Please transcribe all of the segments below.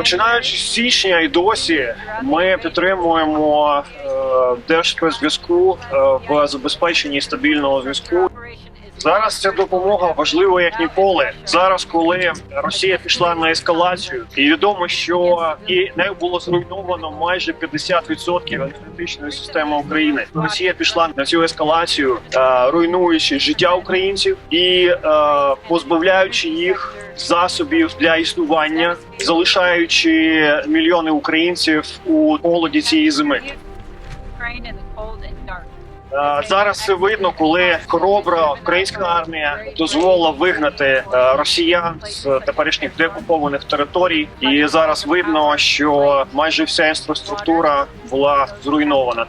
Починаючи з січня і досі ми підтримуємо е, держспецзв'язку е, в забезпеченні стабільного зв'язку. Зараз ця допомога важлива як ніколи. Зараз, коли Росія пішла на ескалацію, і відомо, що і нею було зруйновано майже 50% енергетичної системи України. Росія пішла на цю ескалацію, е, руйнуючи життя українців і е, позбавляючи їх засобів для існування, залишаючи мільйони українців у холоді цієї зими. Е, Зараз видно, коли хоробра українська армія дозволила вигнати е, росіян з теперішніх деокупованих територій, і зараз видно, що майже вся інфраструктура була зруйнована.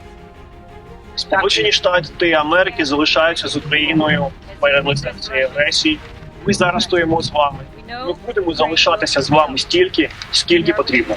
Сполучені Штати Америки залишаються з Україною перед лицем цієї агресії. Ми зараз стоїмо з вами. Ми будемо залишатися з вами стільки, скільки потрібно.